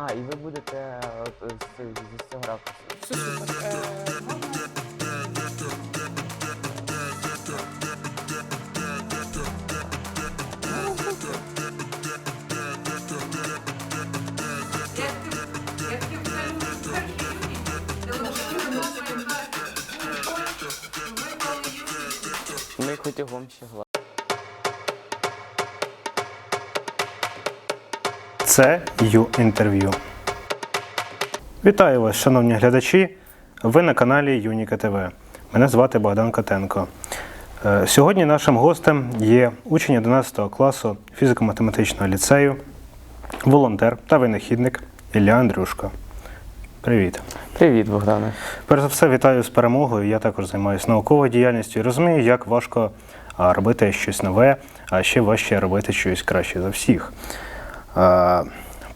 А, і ви будете от, з, з, з цього ракурсу. Все супер. Е? Ми ще гла. Це Ю-інтерв'ю. Вітаю вас, шановні глядачі. Ви на каналі Юніка ТВ. Мене звати Богдан Котенко. Е, Сьогодні нашим гостем є учень 11 класу фізико-математичного ліцею, волонтер та винахідник Ілля Андрюшко. Привіт. Привіт, Богдане. Перш за все, вітаю з перемогою. Я також займаюся науковою діяльністю і розумію, як важко робити щось нове, а ще важче робити щось краще за всіх. А,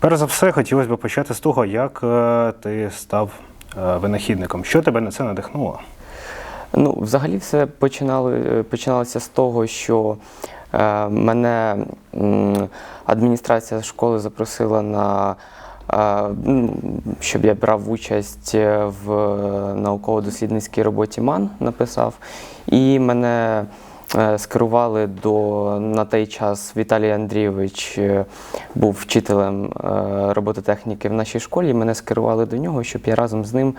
Перш за все, хотілося б почати з того, як е, ти став е, винахідником. Що тебе на це надихнуло? Ну, взагалі, все починали, е, починалося з того, що е, мене адміністрація школи запросила на. е, ну, Щоб я брав участь е, в науково-дослідницькій роботі МАН, написав. І мене е, скерували до на той час Віталій Андрійович е, був вчителем е, робототехніки в нашій школі. Мене скерували до нього, щоб я разом з ним, е,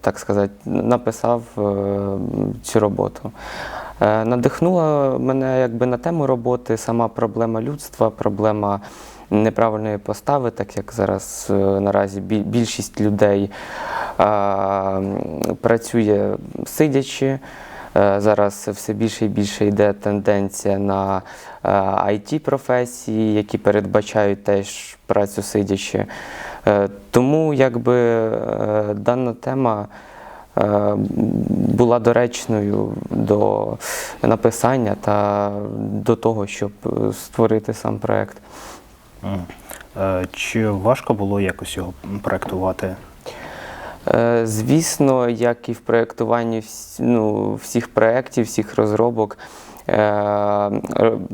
так сказати, написав е, цю роботу. Е, Надихнула мене якби на тему роботи сама проблема людства, проблема неправильної постави, так як зараз е, наразі більшість людей е, працює сидячи. Е, Зараз все більше і більше йде тенденція на it професії, які передбачають теж працю сидячи. Е, Тому якби е, дана тема е, була доречною до написання та до того, щоб е, створити сам проект. Е, Чи важко було якось його проектувати? Е, Звісно, як і в проєктуванні ну, всіх проєктів, всіх розробок, е,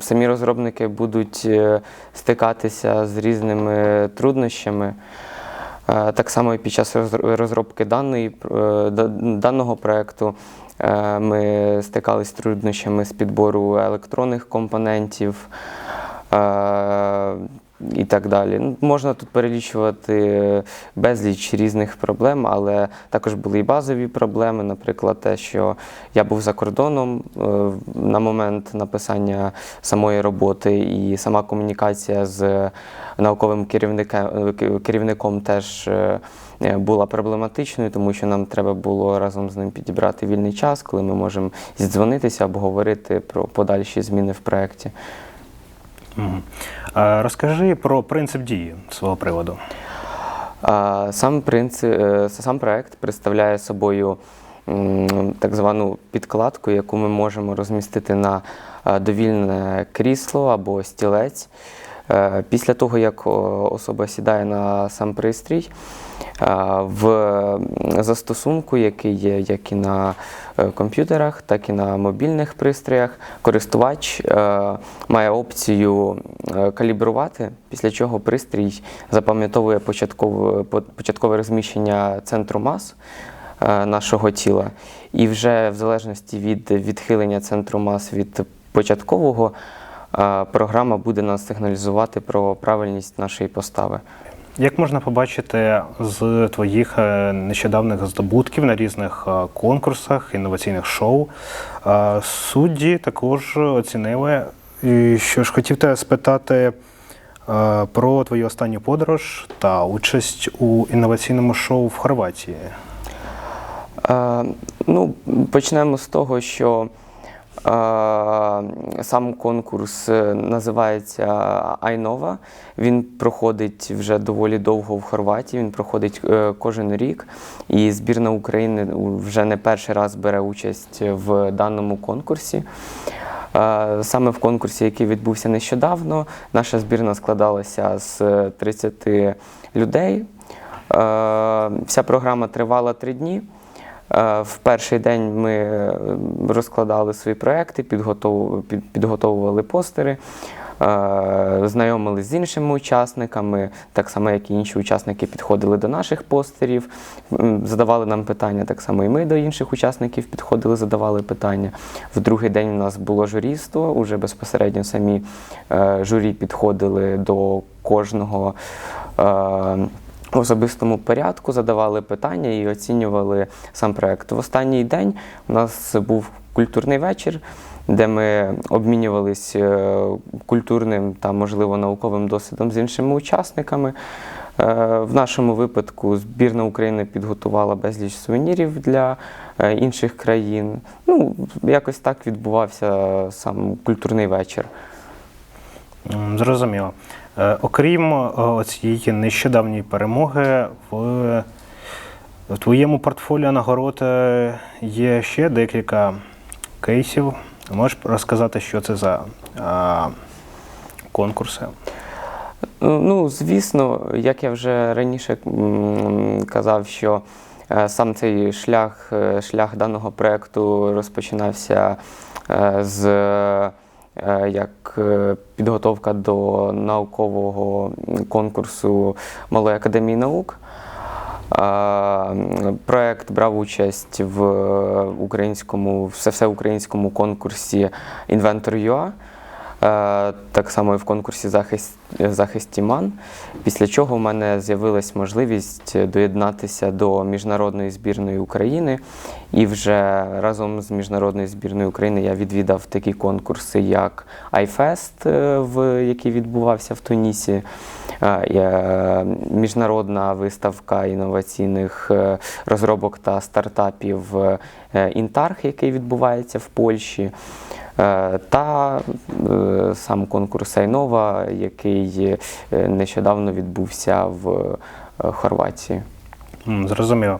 самі розробники будуть е, стикатися з різними труднощами. Так само і під час розробки даної, даного проєкту ми стикалися з труднощами з підбору електронних компонентів і так далі. Ну, Можна тут перелічувати безліч різних проблем, але також були і базові проблеми, наприклад, те, що я був за кордоном е, на момент написання самої роботи, і сама комунікація з науковим керівником, керівником теж е, е, була проблематичною, тому що нам треба було разом з ним підібрати вільний час, коли ми можемо зідзвонитися, обговорити про подальші зміни в проєкті. Розкажи про принцип дії свого приводу. Сам принцип, е, сам проект представляє собою так звану підкладку, яку ми можемо розмістити на е, довільне крісло або стілець. Е, Після того, як особа сідає на сам пристрій, в застосунку, який є як і на е, комп'ютерах, так і на мобільних пристроях, користувач е, має опцію е, калібрувати, після чого пристрій запам'ятовує початкове, розміщення центру мас нашого тіла. І вже в залежності від відхилення центру мас від початкового, програма буде нас сигналізувати про правильність нашої постави. Як можна побачити з твоїх е, нещодавних здобутків на різних е, конкурсах, інноваційних шоу, е, судді також оцінили. І що ж хотів тебе спитати про твою останню подорож та участь у інноваційному шоу в Хорватії. Е, ну, почнемо з того, що сам конкурс е, називається Айнова. Він проходить вже доволі довго в Хорватії. Він проходить е, кожен рік. І збірна України вже не перший раз бере участь в даному конкурсі. Е, Саме в конкурсі, який відбувся нещодавно, наша збірна складалася з 30 людей. Вся програма тривала три дні. Е, В перший день ми розкладали свої проекти, підготовували постери, е, знайомились з іншими учасниками, так само, як і інші учасники підходили до наших постерів, задавали нам питання, так само і ми до інших учасників підходили, задавали питання. В другий день у нас було журійство, уже безпосередньо самі е, журі підходили до кожного. В особистому порядку задавали питання і оцінювали сам проект. В останній день у нас був культурний вечір, де ми обмінювались е, культурним та, можливо, науковим досвідом з іншими учасниками. Е, В нашому випадку збірна України підготувала безліч сувенірів для е, інших країн. Ну, якось так відбувався сам культурний вечір. Зрозуміло. Е, Окрім е, цієї нещодавньої перемоги, в, твоєму портфоліо нагород е, є ще декілька кейсів. Можеш розказати, що це за конкурси? Ну, звісно, як я вже раніше казав, що сам цей шлях, шлях даного проєкту розпочинався з як е, підготовка до наукового конкурсу Малої академії наук. А, Проект брав участь в українському все- всеукраїнському конкурсі Inventor.ua. Е, Так само і в конкурсі захист, захист Після чого в мене з'явилась можливість доєднатися до міжнародної збірної України. І вже разом з міжнародною збірною України я відвідав такі конкурси, як iFest, е, який відбувався в Тунісі. е, Міжнародна виставка інноваційних розробок та стартапів Інтарх, який відбувається в Польщі. Е, Та е, сам конкурс Айнова, який е, нещодавно відбувся в Хорватії. Зрозуміло.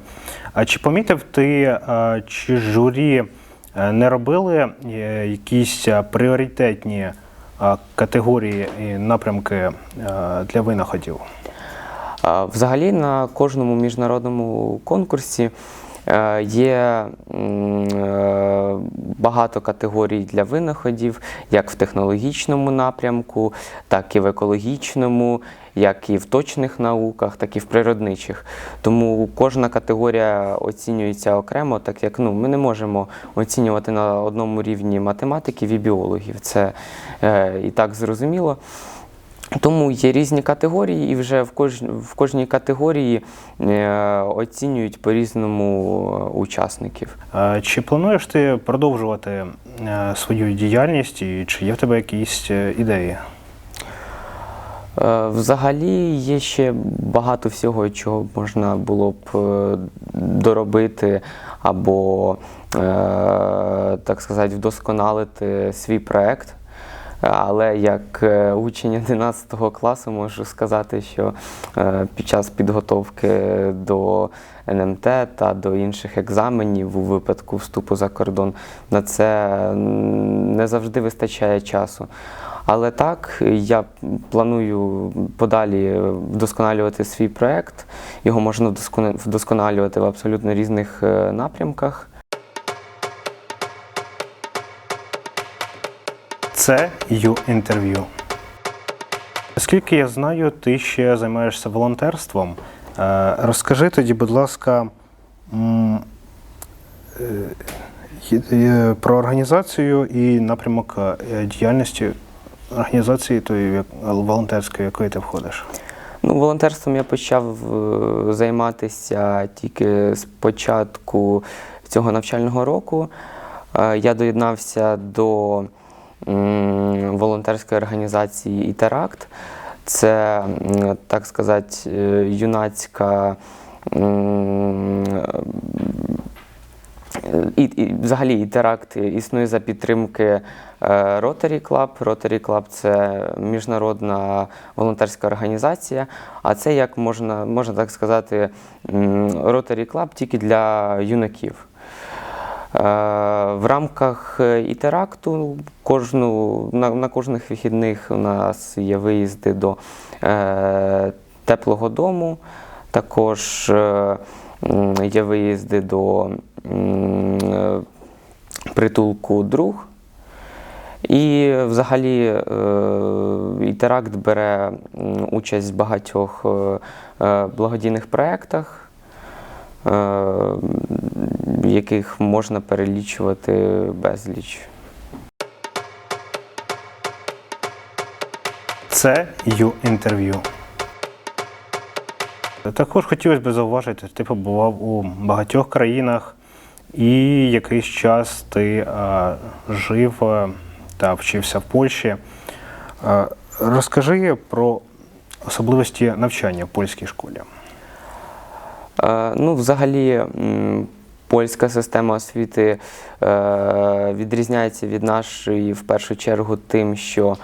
А чи помітив ти, чи журі не робили якісь пріоритетні категорії і напрямки для винаходів? Взагалі на кожному міжнародному конкурсі є е, багато категорій для винаходів, як в технологічному напрямку, так і в екологічному, як і в точних науках, так і в природничих. Тому кожна категорія оцінюється окремо, так як ну, ми не можемо оцінювати на одному рівні математиків і біологів. Це е, і так зрозуміло. Тому є різні категорії, і вже в, кож... в кожній категорії е, оцінюють по-різному е, учасників. Чи плануєш ти продовжувати е, свою діяльність і чи є в тебе якісь е, ідеї? Е, Взагалі є ще багато всього, чого можна було б е, доробити або, е, так сказати, вдосконалити свій проект. Але як е, учень 11 класу можу сказати, що е, під час підготовки до НМТ та до інших екзаменів у випадку вступу за кордон на це не завжди вистачає часу. Але так, я планую подалі вдосконалювати свій проект. Його можна вдоскона- вдосконалювати в абсолютно різних е, напрямках. Це ю інтерв'ю. Оскільки я знаю, ти ще займаєшся волонтерством. Е, Розкажи тоді, будь ласка, е, є про організацію і напрямок е, діяльності організації тої волонтерської, якої ти входиш. Ну, волонтерством я почав е, займатися тільки з початку цього навчального року. Е, Я доєднався до волонтерської організації Ітеракт. Це, так сказати, е, юнацька. і, і взагалі ітеракт існує за підтримки е, Rotary Club. Rotary Club – це міжнародна волонтерська організація, а це як можна, можна так сказати, Rotary Club тільки для юнаків. Е, В рамках е, ітеракту кожну, на, на кожних вихідних у нас є виїзди до е, теплого дому, також е, є виїзди до е, притулку друг. І взагалі е, Ітеракт бере участь в багатьох е, е, благодійних проєктах, яких можна перелічувати безліч. Це ю інтерв'ю. Також хотілося б зауважити, ти побував у багатьох країнах, і якийсь час ти е, жив е, та вчився в Польщі. Е, розкажи про особливості навчання в польській школі. Ну, взагалі, польська система освіти е, відрізняється від нашої в першу чергу тим, що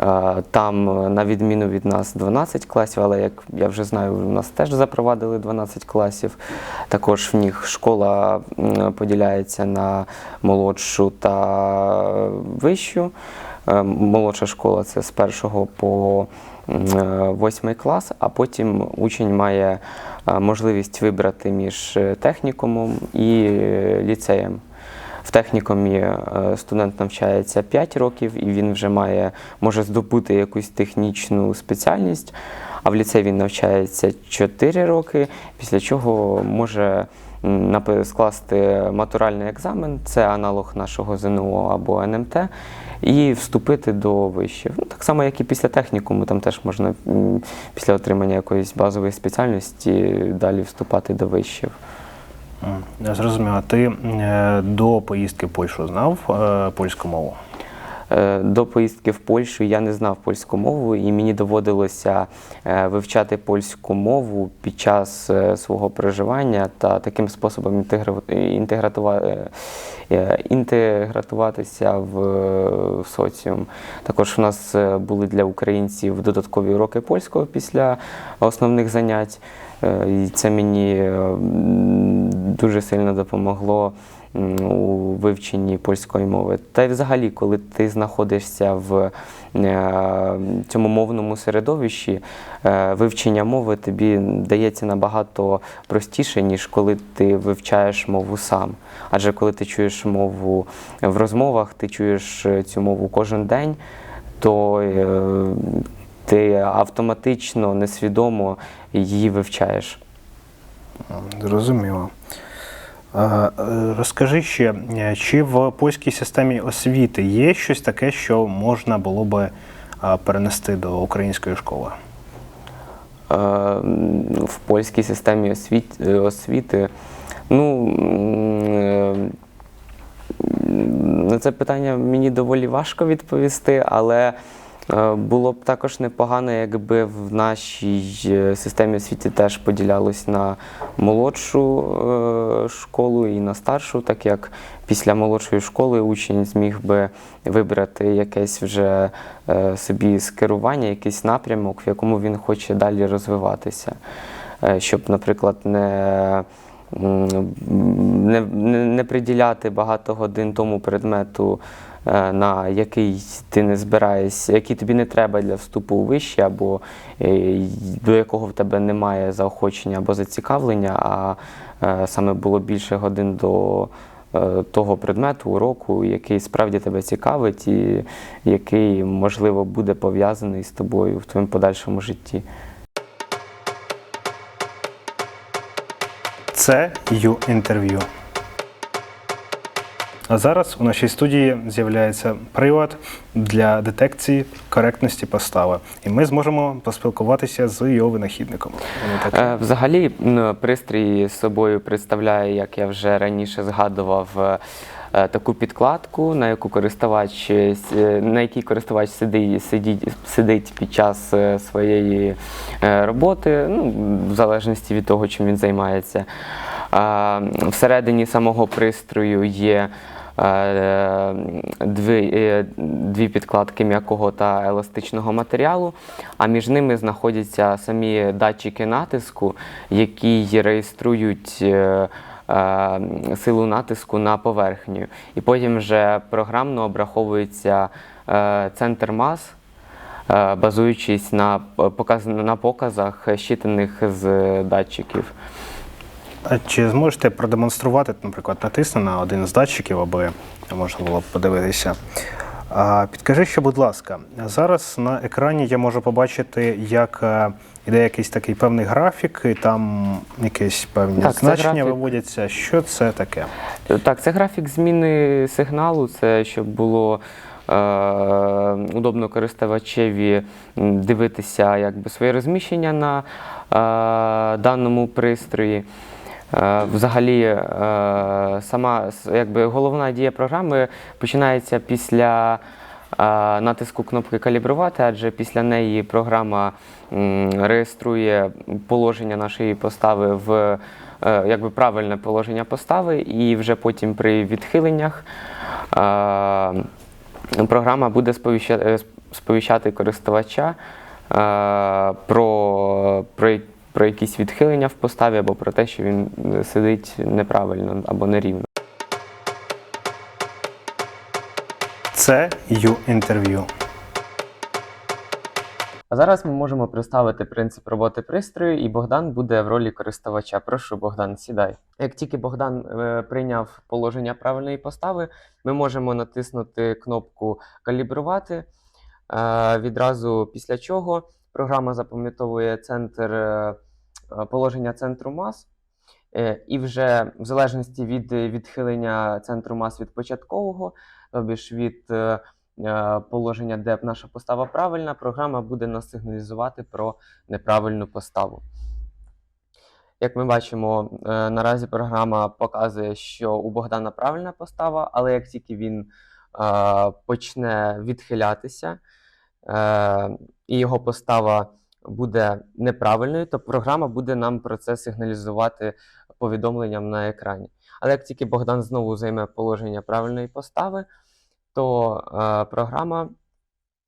е, там, е, на відміну від нас, 12 класів, але як я вже знаю, у нас теж запровадили 12 класів. Також в них школа поділяється на молодшу та вищу. Е, Молодша школа це з першого по е, восьмий клас, а потім учень має е, можливість вибрати між технікумом і ліцеєм. В технікумі студент навчається 5 років і він вже має, може здобути якусь технічну спеціальність, а в ліцеї він навчається 4 роки, після чого може скласти матуральний екзамен, це аналог нашого ЗНО або НМТ, і вступити до вишів. Ну, так само, як і після технікуму, там теж можна після отримання якоїсь базової спеціальності далі вступати до вишів. Зрозуміло. Ти е, до поїздки в Польщу знав е, польську мову? Е, До поїздки в Польщу я не знав польську мову, і мені доводилося е, вивчати польську мову під час е, свого проживання та таким способом інтегратуватися в, соціум. Також у нас були для українців додаткові уроки польського після основних занять. І це мені дуже сильно допомогло у вивченні польської мови. Та й взагалі, коли ти знаходишся в е, цьому мовному середовищі, е, вивчення мови тобі дається набагато простіше, ніж коли ти вивчаєш мову сам. Адже коли ти чуєш мову в розмовах, ти чуєш е, цю мову кожен день, то ти автоматично, несвідомо її вивчаєш. Зрозуміло. Е, Розкажи ще, е, чи в польській системі освіти є щось таке, що можна було би е, перенести до української школи? В польській системі освіти. Ну, на це питання мені доволі важко відповісти, але було б також непогано, якби в нашій е, системі освіти теж поділялось на молодшу е, школу і на старшу, так як після молодшої школи учень зміг би вибрати якесь вже е, собі скерування, якийсь напрямок, в якому він хоче далі розвиватися. Е, Щоб, наприклад, не не, не, приділяти багато годин тому предмету, е, на який ти не збираєшся, який тобі не треба для вступу у вище, або е, до якого в тебе немає заохочення або зацікавлення, а е, саме було більше годин до е, того предмету, уроку, який справді тебе цікавить і який, можливо, буде пов'язаний з тобою в твоєму подальшому житті. Це ю інтерв'ю. А зараз у нашій студії з'являється прилад для детекції коректності постави. І ми зможемо поспілкуватися з його винахідником. Е, Взагалі, пристрій з собою представляє, як я вже раніше згадував, е, е, таку підкладку, на яку користувач на якій користувач сидить, сидить, сидить під час своєї роботи, ну, в залежності від того, чим він займається. Всередині самого пристрою є дві, е, дві підкладки м'якого та еластичного матеріалу, а між ними знаходяться самі датчики натиску, які реєструють е, е, силу натиску на поверхню. І потім вже програмно обраховується е, центр мас. е, Базуючись на, показ, на показах, щитаних з датчиків. А чи зможете продемонструвати, наприклад, натисни на один з датчиків, аби можна було б подивитися? Підкажи, що, будь ласка, зараз на екрані я можу побачити, як е, іде якийсь такий певний графік, і там якісь певні Так, значення графік. виводяться. Що це таке? Так, це графік зміни сигналу, це щоб було е, удобно користувачеві дивитися якби, своє розміщення на е, даному пристрої. Е, Взагалі, е, сама якби, головна дія програми починається після е, натиску кнопки калібрувати, адже після неї програма реєструє положення нашої постави в якби правильне положення постави, і вже потім при відхиленнях програма буде сповіща- е, сповіщати користувача про, про, про якісь відхилення в поставі або про те, що він е, сидить неправильно або нерівно. Це U-інтерв'ю. А зараз ми можемо представити принцип роботи пристрою, і Богдан буде в ролі користувача. Прошу, Богдан, сідай. Як тільки Богдан е, прийняв положення правильної постави, ми можемо натиснути кнопку Калібрувати. Е, відразу після чого програма запам'ятовує центр е, положення центру мас. Е, І вже в залежності від відхилення центру мас від початкового, тобі ж від е, е, положення, де наша постава правильна, програма буде нас сигналізувати про неправильну поставу. Як ми бачимо, е, наразі програма показує, що у Богдана правильна постава, але як тільки він е, почне відхилятися, е, і його постава буде неправильною, то програма буде нам про це сигналізувати повідомленням на екрані. Але як тільки Богдан знову займе положення правильної постави, то е, програма,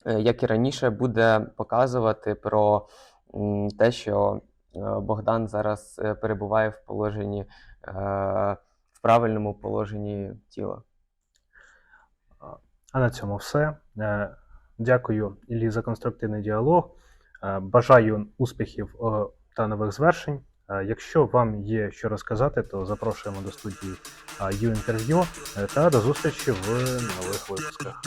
е, як і раніше, буде показувати про м, те, що е, Богдан зараз е, перебуває в положенні, е, в правильному положенні тіла. А на цьому все. Дякую Іллі за конструктивний діалог. Е, Бажаю успіхів е, та нових звершень. Е, Якщо вам є що розказати, то запрошуємо до студії ю U-інтерв'ю та до зустрічі в нових випусках.